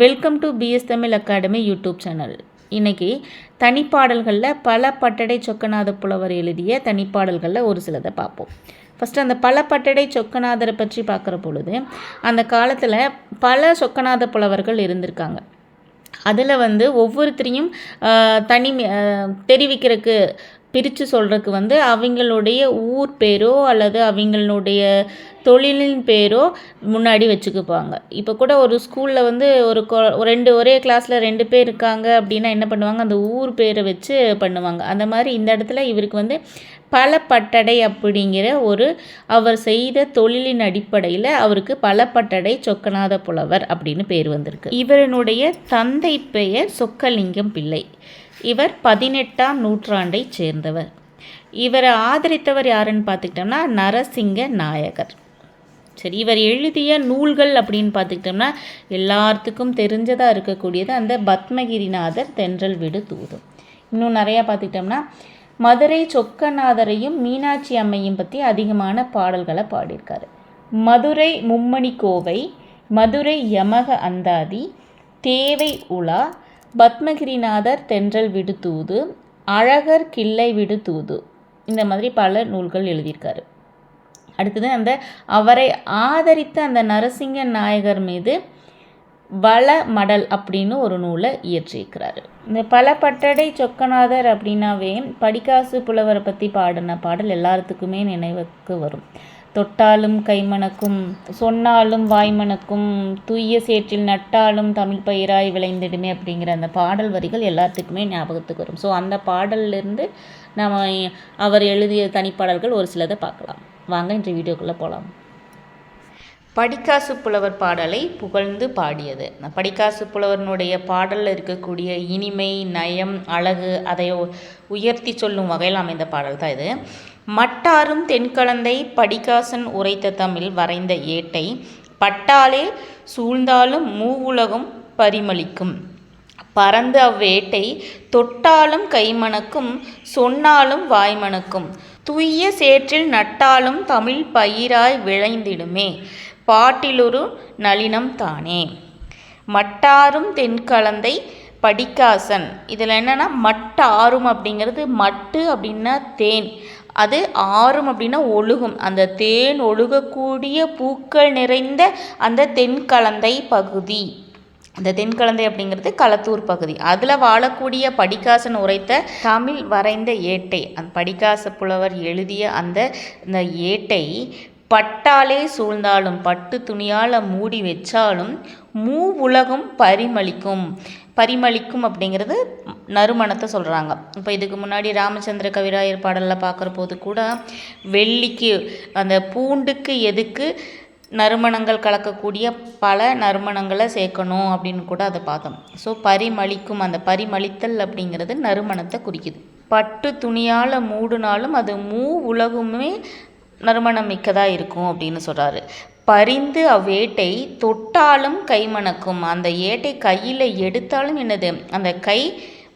Welcome to PS Tamil academy YouTube channel இன்றைக்கி தனிப்பாடல்களில் பல பட்டடை சொக்கநாத புலவர் எழுதிய தனிப்பாடல்களில் ஒரு சிலதை பார்ப்போம். ஃபஸ்ட்டு அந்த பல பட்டடை சொக்கநாதரை பற்றி பார்க்குற பொழுது அந்த காலத்தில் பல சொக்கநாத புலவர்கள் இருந்திருக்காங்க. அதில் வந்து ஒவ்வொருத்தரையும் தனி தெரிவிக்கிறதுக்கு பிரித்து சொல்கிறதுக்கு வந்து அவங்களுடைய ஊர் பேரோ அல்லது அவங்களுடைய தொழிலின் பேரோ முன்னாடி வச்சுக்குப்பாங்க. இப்போ கூட ஒரு ஸ்கூலில் வந்து ஒரு கொ ரெண்டு ஒரே கிளாஸில் ரெண்டு பேர் இருக்காங்க அப்படின்னா என்ன பண்ணுவாங்க? அந்த ஊர் பேரை வச்சு பண்ணுவாங்க. அந்த மாதிரி இந்த இடத்துல இவருக்கு வந்து பல பட்டடை அப்படிங்கிற ஒரு அவர் செய்த தொழிலின் அடிப்படையில் அவருக்கு பல பட்டடை சொக்கநாத புலவர் அப்படின்னு பேர் வந்திருக்கு. இவரனுடைய தந்தை பெயர் சொக்கலிங்கம் பிள்ளை. இவர் பதினெட்டாம் நூற்றாண்டைச் சேர்ந்தவர். இவரை ஆதரித்தவர் யாருன்னு பார்த்துக்கிட்டோம்னா நரசிங்க நாயகர். சரி இவர் எழுதிய நூல்கள் அப்படின்னு பார்த்துக்கிட்டோம்னா எல்லாத்துக்கும் தெரிஞ்சதாக இருக்கக்கூடியது அந்த பத்மகிரிநாதர் தென்றல் விடு தூதும். இன்னும் நிறையா பார்த்துக்கிட்டோம்னா மதுரை சொக்கநாதரையும் மீனாட்சி அம்மையும் பற்றி அதிகமான பாடல்களை பாடியிருக்காரு. மதுரை மும்மணி கோவை மதுரை யமக அந்தாதி தேவை உலா பத்மகிரிநாதர் தென்றல் விடுதூது அழகர் கிள்ளை விடுதூது இந்த மாதிரி பல நூல்கள் எழுதியிருக்காரு. அடுத்தது அந்த அவரை ஆதரித்த அந்த நரசிங்க நாயகர் மீது வள மடல் அப்படின்னு ஒரு நூலை இயற்றியிருக்கிறாரு. இந்த பல பட்டடை சொக்கநாதர் அப்படின்னாவே படிக்காசு புலவரை பற்றி பாடின பாடல் எல்லாத்துக்குமே நினைவுக்கு வரும். தொட்டாலும் கைமணக்கும் சொன்னாலும் வாய்மணக்கும் தூய சேற்றில் நட்டாலும் தமிழ் பயிராய் விளைந்திடுமே அப்படிங்கிற அந்த பாடல் வரிகள் எல்லாத்துக்குமே ஞாபகத்துக்கு வரும். ஸோ அந்த பாடல்லேருந்து நம்ம அவர் எழுதிய தனிப்பாடல்கள் ஒரு சிலதை பார்க்கலாம். வாங்க இன்று வீடியோக்குள்ளே போகலாம் படிக்காசு புலவர் பாடலை புகழ்ந்து பாடியது. படிக்காசு புலவர்னுடைய பாடலில் இருக்கக்கூடிய இனிமை நயம் அழகு அதை உயர்த்தி சொல்லும் வகையில் அமைந்த பாடல் தான் இது. மட்டாரும் தென்கலந்தை படிக்காசன் உரைத்த தமிழ் வரைந்த ஏட்டை பட்டாலே சூழ்ந்தாலும் மூவுலகம் பரிமளிக்கும். பறந்து அவ்வேட்டை தொட்டாலும் கைமணக்கும் சொன்னாலும் வாய்மணக்கும். துய்ய சேற்றில் நட்டாலும் தமிழ் பயிராய் விளைந்திடுமே பாட்டிலொரு நளினம் தானே. மட்டாரும் தென்கலந்தை படிக்காசன் இதில் என்னென்னா மட்டாரும் அப்படிங்கிறது மட்டு அப்படின்னா தேன். அது ஆறும் அப்படின்னா ஒழுகும். அந்த தேன் ஒழுகக்கூடிய பூக்கள் நிறைந்த அந்த தென்கலந்தை பகுதி. அந்த தென்கலந்தை அப்படிங்கிறது களத்தூர் பகுதி. அதில் வாழக்கூடிய படிக்காசன் உரைத்த தமிழ் வரைந்த ஏட்டை. அந்த படிக்காச புலவர் எழுதிய அந்த இந்த ஏட்டை பட்டாலே சூழ்ந்தாலும் பட்டு துணியால் மூடி வச்சாலும் மூ உலகம் பரிமளிக்கும். பரிமளிக்கும் அப்படிங்கிறது நறுமணத்தை சொல்கிறாங்க இப்போ இதுக்கு முன்னாடி ராமச்சந்திர கவிராயர் பாடலில் பார்க்குற போது கூட வெள்ளிக்கு அந்த பூண்டுக்கு எதுக்கு நறுமணங்கள் கலக்கக்கூடிய பல நறுமணங்களை சேர்க்கணும் அப்படின்னு கூட அதை பார்த்தோம். ஸோ பரிமளிக்கும் அந்த பரிமளித்தல் அப்படிங்கிறது நறுமணத்தை குறிக்குது. பட்டு துணியால் மூடினாலும் அது மூ உலகுமே நறுமணம் மிக்கதாக இருக்கும் அப்படின்னு சொல்கிறாரு பரிந்து அவ்வேட்டை தொட்டாலும் கை மணக்கும். அந்த ஏட்டை கையில் எடுத்தாலும் என்னது? அந்த கை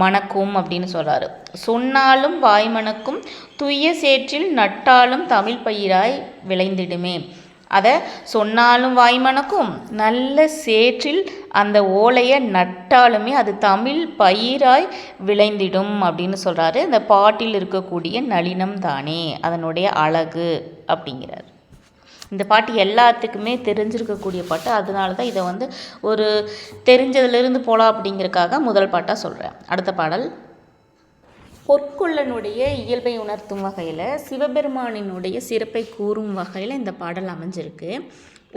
மணக்கும் அப்படின்னு சொல்கிறாரு சொன்னாலும் வாய் மணக்கும் துய்ய சேற்றில் நட்டாலும் தமிழ் பயிராய் விளைந்திடுமே. அதை சொன்னாலும் வாய் மணக்கும் நல்ல சேற்றில் அந்த ஓலையை நட்டாலுமே அது தமிழ் பயிராய் விளைந்திடும் அப்படின்னு சொல்கிறாரு இந்த பாட்டில் இருக்கக்கூடிய நளினம் தானே அதனுடைய அழகு அப்படிங்கிறார். இந்த பாட்டு எல்லாத்துக்குமே தெரிஞ்சிருக்கக்கூடிய பாட்டு. அதனால தான் இதை வந்து ஒரு தெரிஞ்சதுலேருந்து போகலாம் அப்படிங்கிறக்காக முதல் பாட்டாக சொல்கிறேன் அடுத்த பாடல். பொற்கொள்ளனுடைய இயல்பை உணர்த்தும் வகையில் சிவபெருமானினுடைய சிறப்பை கூறும் வகையில் இந்த பாடல் அமைஞ்சிருக்கு.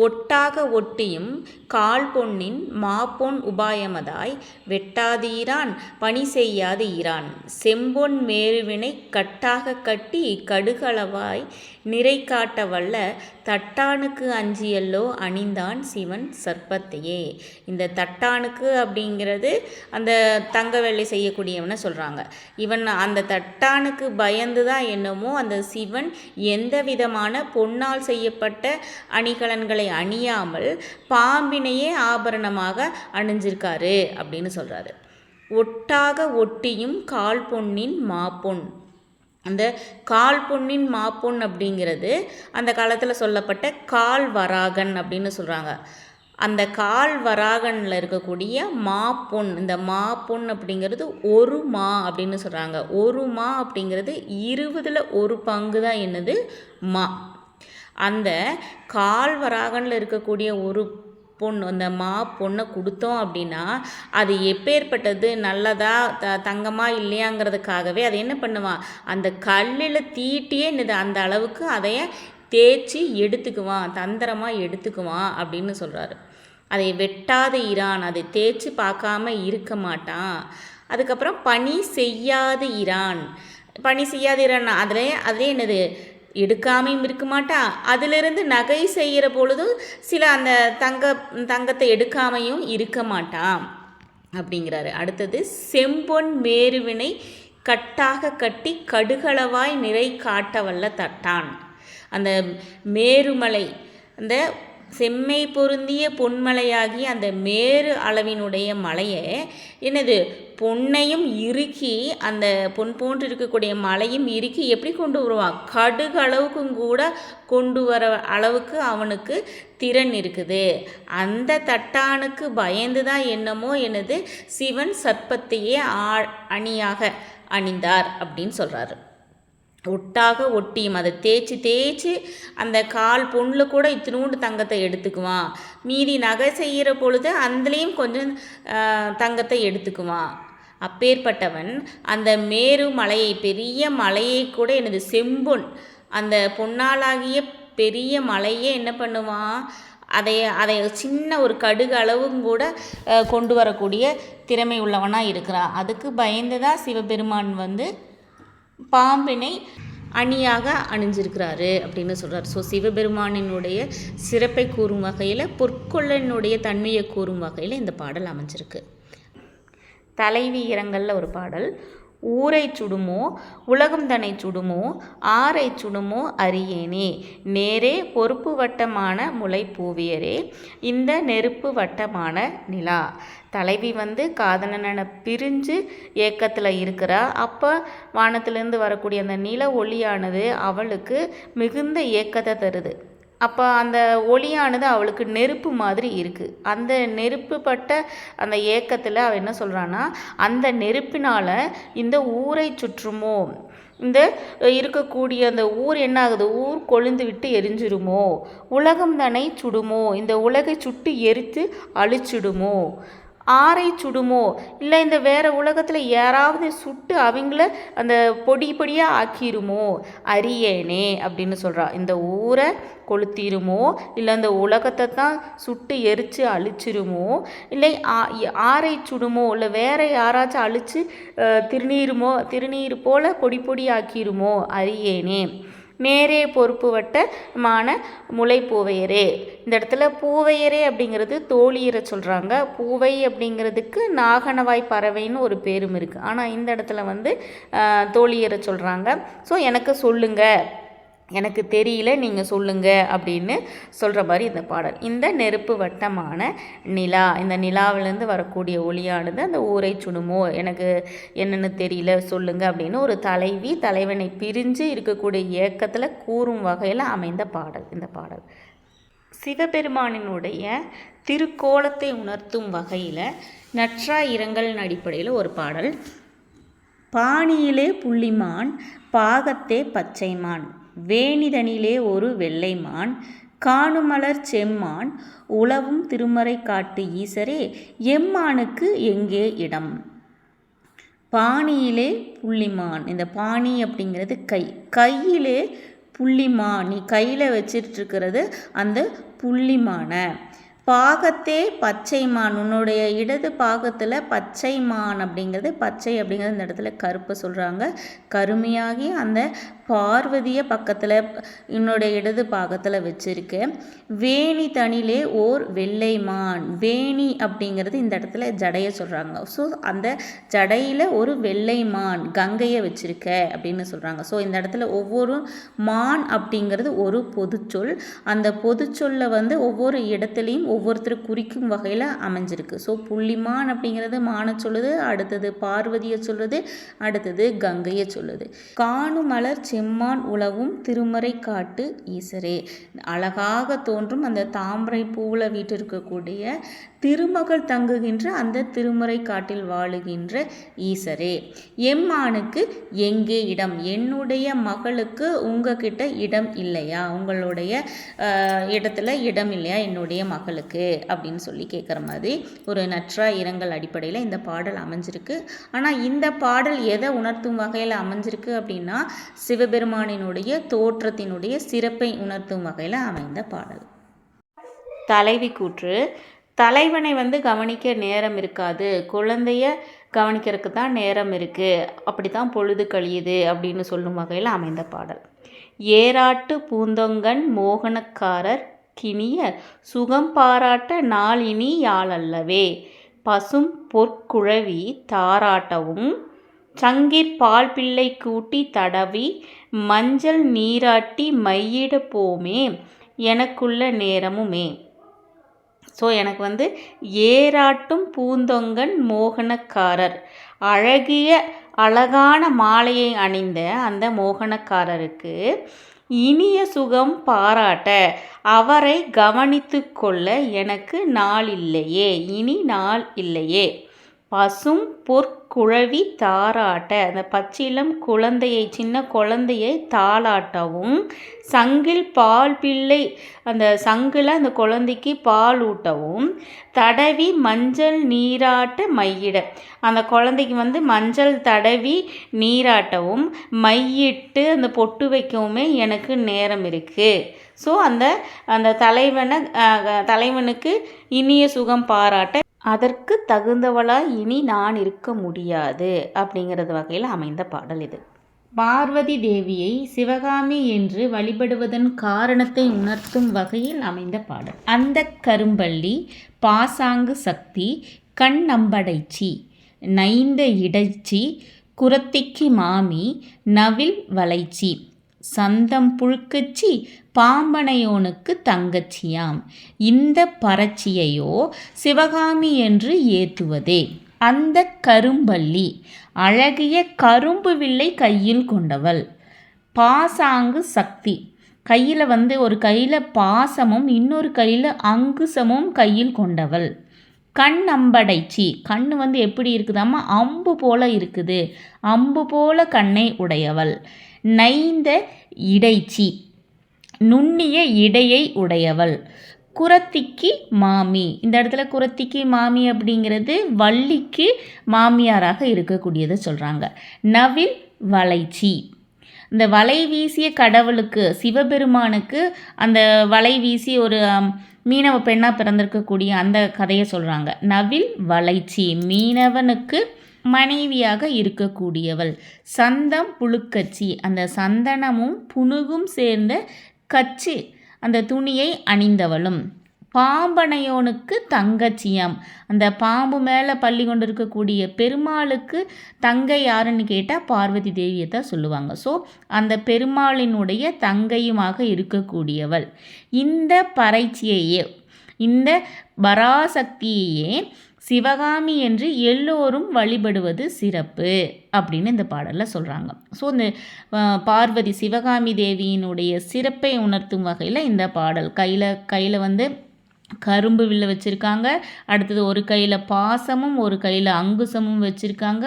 ஒட்டாக ஒட்டியும் கால் பொன்னின் மாப்பொன் உபாயமதாய் வெட்டாதீரான் பணி செய்யாது ஈரான் செம்பொன் மேருவினை கட்டாக கட்டி கடுகளவாய் நிறை காட்ட வல்ல தட்டானுக்கு அஞ்சியல்லோ அணிந்தான் சிவன் சர்ப்பத்தையே. இந்த தட்டானுக்கு அப்படிங்கிறது அந்த தங்க வேலை செய்யக்கூடியவனை சொல்கிறாங்க இவன் அந்த தட்டானுக்கு பயந்து தான் என்னமோ அந்த சிவன் எந்த விதமான பொன்னால் செய்யப்பட்ட அணிகலன்களை அணியாமல் பாம்பினையே ஆபரணமாக அணிஞ்சிருக்காரு அப்படின்னு சொல்கிறாரு ஒட்டாக ஒட்டியும் கால் பொன்னின் மாப்பொன். அந்த கால் பொன்னின் மாப்பொன் அப்படிங்கிறது அந்த காலத்தில் சொல்லப்பட்ட கால் வராகன் அப்படின்னு சொல்கிறாங்க அந்த கால் வராகனில் இருக்கக்கூடிய மா பொன் இந்த மா பொன் அப்படிங்கிறது ஒரு மா அப்படின்னு சொல்கிறாங்க ஒரு மா அப்படிங்கிறது இருபதில் ஒரு பங்கு தான் என்னது? மா. அந்த கால் வராகனில் இருக்கக்கூடிய ஒரு பொண்ணு அந்த மா பொண்ணை கொடுத்தோம் அப்படின்னா அது எப்பேற்பட்டது? நல்லதா த தங்கமா இல்லையாங்கிறதுக்காகவே அதை என்ன பண்ணுவான்? அந்த கல்லில் தீட்டியே என்னது அந்த அளவுக்கு அதைய தேய்ச்சி எடுத்துக்குவான் தந்திரமாக எடுத்துக்குவான் அப்படின்னு சொல்கிறாரு அதை வெட்டாத இரான் அதை தேய்ச்சி பார்க்காம இருக்க மாட்டான். அதுக்கப்புறம் பனி செய்யாத இரான். பனி செய்யாத இரான் அதில் அதிலே என்னது? எடுக்காமையும் இருக்க மாட்டான் அதிலிருந்து நகை செய்கிற பொழுதும் சில அந்த தங்க தங்கத்தை எடுக்காமையும் இருக்க மாட்டான் அப்படிங்கிறாரு. அடுத்தது செம்பொன் மேருவினை கட்டாக கட்டி கடுகளவாய் நிறை காட்ட வல்ல தட்டான். அந்த மேருமலை அந்த செம்மை பொருந்திய பொன்மலையாகி அந்த மேரு அளவினுடைய மலையை என்னது பொன்னையும் இறுக்கி அந்த பொன் போன்று இருக்கக்கூடிய மலையும் இறுக்கி எப்படி கொண்டு வருவான்? கடுகு அளவுக்கும் கூட கொண்டு வர அளவுக்கு அவனுக்கு திறன் இருக்குது. அந்த தட்டானுக்கு பயந்து தான் என்னமோ எனது சிவன் சர்ப்பத்தையே ஆ அணியாக அணிந்தார் அப்படின்னு சொல்கிறாரு ஒட்டாக ஒட்டியும் அதை தேய்ச்சி தேய்ச்சி அந்த கால் பொண்ணில் கூட இத்தினூண்டு தங்கத்தை எடுத்துக்குவான். மீதி நகை செய்கிற பொழுது அதுலேயும் கொஞ்சம் தங்கத்தை எடுத்துக்குவான். அப்பேற்பட்டவன். அந்த மேரு மலையை பெரிய மலையை கூட எனது செம்பொன் அந்த பொன்னாளாகிய பெரிய மலையே என்ன பண்ணுவான்? அதை அதை சின்ன ஒரு கடுகு அளவும் கூட கொண்டு வரக்கூடிய திறமை உள்ளவனாக இருக்கிறான். அதுக்கு பயந்து தான் சிவபெருமான் வந்து பாம்பினை அணியாக அணிஞ்சிருக்கிறாரு அப்படின்னு சொல்கிறார் ஸோ சிவபெருமானினுடைய சிறப்பை கூறும் வகையில் பொற்கொள்ளனுடைய தன்மையை கூறும் வகையில் இந்த பாடல் அமைஞ்சிருக்கு. தலைவி இரங்கல்ல ஒரு பாடல். ஊரை சுடுமோ உலகம் தன்னை சுடுமோ ஆரை சுடுமோ அறியேனே. நேரே பொறுப்பு வட்டமான முளை பூவியரே இந்த நெருப்பு வட்டமான நிலா. தலைவி வந்து காதலனை பிரிஞ்சு ஏக்கத்தில் இருக்கிறா. அப்போ வானத்திலேருந்து வரக்கூடிய அந்த நில ஒளியானது அவளுக்கு மிகுந்த ஏக்கத்தை தருது. அப்போ அந்த ஒளியானது அவளுக்கு நெருப்பு மாதிரி இருக்குது அந்த நெருப்பு பட்ட அந்த ஏக்கத்தில் அவள் என்ன சொல்கிறான்னா அந்த நெருப்பினால் இந்த ஊரை சுற்றுமோ இந்த இருக்கக்கூடிய அந்த ஊர் என்ன ஆகுது? ஊர் கொழுந்து விட்டு எரிஞ்சிருமோ? உலகம் தானே சுடுமோ? இந்த உலகை சுட்டு எரித்து அழிச்சிடுமோ? ஆரை சுடுமோ? இல்லை இந்த வேறு உலகத்தில் யாராவது சுட்டு அவங்கள அந்த பொடி பொடியாக ஆக்கிருமோ? அரியேனே அப்படின்னு சொல்கிறா இந்த ஊரை கொளுத்திருமோ? இல்லை அந்த உலகத்தை தான் சுட்டு எரித்து அழிச்சிருமோ? இல்லை ஆரை சுடுமோ? இல்லை வேற யாராச்சும் அழித்து திருநீருமோ திருநீர் போல் பொடி பொடி ஆக்கிருமோ? அரியேனே. நேரே பொறுப்பு வட்டமான முளை பூவையரே இந்த இடத்துல பூவையரே அப்படிங்கிறது தோழியரை சொல்கிறாங்க பூவை அப்படிங்கிறதுக்கு நாகனவாய் பறவைன்னு ஒரு பேரும் இருக்குது ஆனால் இந்த இடத்துல வந்து தோழியரை சொல்கிறாங்க ஸோ எனக்கு சொல்லுங்கள் எனக்கு தெரியல நீங்கள் சொல்லுங்க அப்படின்னு சொல்கிற மாதிரி இந்த பாடல். இந்த நெருப்பு வட்டமான நிலா இந்த நிலாவிலேருந்து வரக்கூடிய ஒளியானது அந்த ஊரை சுடுமோ எனக்கு என்னென்னு தெரியல சொல்லுங்க அப்படின்னு ஒரு தலைவி தலைவனை பிரிஞ்சு இருக்கக்கூடிய இயக்கத்தில் கூறும் வகையில் அமைந்த பாடல் இந்த பாடல். சிவபெருமானினுடைய திருக்கோலத்தை உணர்த்தும் வகையில் நற்றா இரங்கல் அடிப்படையில் ஒரு பாடல். பாணியிலே புள்ளிமான் பாகத்தே பச்சைமான். வேணிதனிலே ஒரு வெள்ளைமான் காணுமலர் செம்மான் உளவும் திருமறை காட்டு ஈசரே எம்மானுக்கு எங்கே இடம்? பாணியிலே புள்ளிமான். இந்த பாணி அப்படிங்கிறது கை. கையிலே புள்ளிமான். நீ கையில் வச்சிட்ருக்கிறது அந்த புள்ளிமானை. பாகத்தே பச்சைமான். உன்னுடைய இடது பாகத்தில் பச்சைமான் அப்படிங்கிறது பச்சை அப்படிங்கிறது இந்த இடத்துல கருப்பை சொல்கிறாங்க கருமையாகி அந்த பார்வதியை பக்கத்தில் என்னுடைய இடது பாகத்தில் வச்சுருக்கேன் வேணி தனிலே ஓர் வெள்ளை மான் வேணி அப்படிங்கிறது இந்த இடத்துல ஜடையை சொல்கிறாங்க ஸோ அந்த ஜடையில் ஒரு வெள்ளை மான் கங்கையை வச்சுருக்க அப்படின்னு சொல்கிறாங்க ஸோ இந்த இடத்துல ஒவ்வொரு மான் அப்படிங்கிறது ஒரு பொதுச்சொல். அந்த பொதுச்சொல்லை வந்து ஒவ்வொரு இடத்துலையும் ஒவ்வொருத்தர் குறிக்கும் வகையில் அமைஞ்சிருக்கு. ஸோ புள்ளிமான் அப்படிங்கிறது மானை சொல்லுது அடுத்தது பார்வதியை சொல்லுது அடுத்தது கங்கையை சொல்லுது. காணும் மலர் செம்மான் உலவும் திருமறை காட்டு ஈசரே. அழகாக தோன்றும் அந்த தாமரை பூவில் வீட்டிருக்கக்கூடிய திருமகள் தங்குகின்ற அந்த திருமுறை காட்டில் வாழுகின்ற ஈசரே. எம்மானுக்கு எங்கே இடம்? என்னுடைய மகளுக்கு உங்ககிட்ட இடம் இல்லையா? உங்களுடைய இடத்துல இடம் இல்லையா? என்னுடைய மகளுக்கு அப்படின்னு சொல்லி கேட்குற மாதிரி ஒரு நற்றா இரங்கல் அடிப்படையில் இந்த பாடல் அமைஞ்சிருக்கு. ஆனால் இந்த பாடல் எதை உணர்த்தும் வகையில் அமைஞ்சிருக்கு அப்படின்னா சிவபெருமானினுடைய தோற்றத்தினுடைய சிறப்பை உணர்த்தும் வகையில் அமைந்த பாடல். தலைவி கூற்று தலைவனை வந்து கவனிக்க நேரம் இருக்காது. குழந்தைய கவனிக்கிறதுக்கு தான் நேரம் இருக்குது அப்படி தான் பொழுது கழியுது அப்படின்னு சொல்லும் வகையில் அமைந்த பாடல். ஏராட்டு பூந்தொங்கன் மோகனக்காரர் கிணிய சுகம் பாராட்ட நாளினி யாழல்லவே பசும் பொற்குழவி தாராட்டவும். சங்கிற் பால் பிள்ளை கூட்டி தடவி. மஞ்சள் நீராட்டி மையிட போமே. எனக்குள்ள நேரமுமே. ஸோ எனக்கு வந்து ஏராட்டும் பூந்தொங்கன் மோகனக்காரர். அழகிய அழகான மாலையை அணிந்த அந்த மோகனக்காரருக்கு இனிய சுகம் பாராட்ட அவரை கவனித்து கொள்ள எனக்கு நாள் இல்லையே இனி நாள் இல்லையே. பசும் பொற் குழவி தாராட்ட. அந்த பச்சிலம் குழந்தையை சின்ன குழந்தையை தாளாட்டவும். சங்கில் பால் பிள்ளை அந்த சங்கில் அந்த குழந்தைக்கு பால் ஊட்டவும். தடவி மஞ்சள் நீராட்ட மையிட. அந்த குழந்தைக்கு வந்து மஞ்சள் தடவி நீராட்டவும். மையிட்டு அந்த பொட்டு வைக்கவுமே எனக்கு நேரம் இருக்குது ஸோ அந்த அந்த தலைவனை தலைவனுக்கு இனிய சுகம் பாராட்ட அதற்கு தகுந்தவளாய் இனி நான் இருக்க முடியாது அப்படிங்கிறது வகையில் அமைந்த பாடல் இது. பார்வதி தேவியை சிவகாமி என்று வழிபடுவதன் காரணத்தை உணர்த்தும் வகையில் அமைந்த பாடல். அந்த கரும்பள்ளி பாசாங்கு சக்தி கண் நம்படைச்சி நைந்த இடைச்சி குரத்திக்கு மாமி நவில் வளைச்சி சந்தம் புழுக்கச்சி பாம்பனையோனுக்கு தங்கச்சியாம். இந்த பறச்சியையோ சிவகாமி என்று ஏத்துவதே. அந்த கரும்பள்ளி அழகிய கரும்பு வில்லை கையில் கொண்டவள். பாசாங்கு சக்தி. கையில் வந்து ஒரு கையில் பாசமும் இன்னொரு கையில் அங்குசமும் கையில் கொண்டவள். கண் அம்படைச்சி. கண் வந்து எப்படி இருக்குதாம்மா? அம்பு போல இருக்குது. அம்பு போல கண்ணை உடையவள். நைந்த இடைச்சி நுண்ணிய இடையை உடையவள். குரத்திக்கு மாமி. இந்த இடத்துல குரத்திக்கு மாமி அப்படிங்கிறது வள்ளிக்கு மாமியாராக இருக்கக்கூடியதை சொல்கிறாங்க நவில் வளைச்சி. இந்த வலை வீசிய கடவுளுக்கு சிவபெருமானுக்கு அந்த வலை வீசி ஒரு மீனவ பெண்ணாக பிறந்திருக்கக்கூடிய அந்த கதையை சொல்கிறாங்க நவில் வளைச்சி. மீனவனுக்கு மனைவியாக இருக்கக்கூடியவள். சந்தம் புழுக்கச்சி. அந்த சந்தனமும் புணுகும் சேர்ந்த கச்சு அந்த துணியை அணிந்தவளும். பாம்பனையோனுக்கு தங்கச்சியம். அந்த பாம்பு மேலே பள்ளி கொண்டு இருக்கக்கூடிய பெருமாளுக்கு தங்கை யாருன்னு கேட்டால் பார்வதி தேவியை தான் சொல்லுவாங்க. ஸோ அந்த பெருமாளினுடைய தங்கையுமாக இருக்கக்கூடியவள். இந்த பறைச்சியையே இந்த பராசக்தியையே சிவகாமி என்று எல்லோரும் வழிபடுவது சிறப்பு அப்படின்னு இந்த பாடலில் சொல்கிறாங்க ஸோ இந்த பார்வதி சிவகாமி தேவியினுடைய சிறப்பை உணர்த்தும் வகையில் இந்த பாடல். கையில் கையில் வந்து கரும்பு வில்ல வச்சுருக்காங்க. அடுத்தது ஒரு கையில் பாசமும் ஒரு கையில் அங்குசமும் வச்சுருக்காங்க.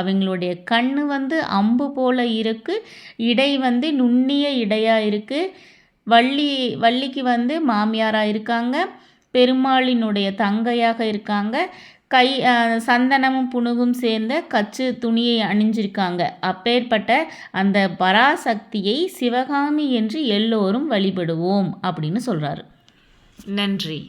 அவங்களுடைய கண் வந்து அம்பு போல் இருக்குது இடை வந்து நுண்ணிய இடையாக இருக்குது வள்ளி வள்ளிக்கு வந்து மாமியாராக இருக்காங்க. பெருமாளினுடைய தங்கையாக இருக்காங்க. கை சந்தனமும் புணுகும் சேர்ந்த கச்சு துணியை அணிஞ்சிருக்காங்க. அப்பேற்பட்ட அந்த பராசக்தியை சிவகாமி என்று எல்லோரும் வழிபடுவோம் அப்படின்னு சொல்கிறாரு நன்றி.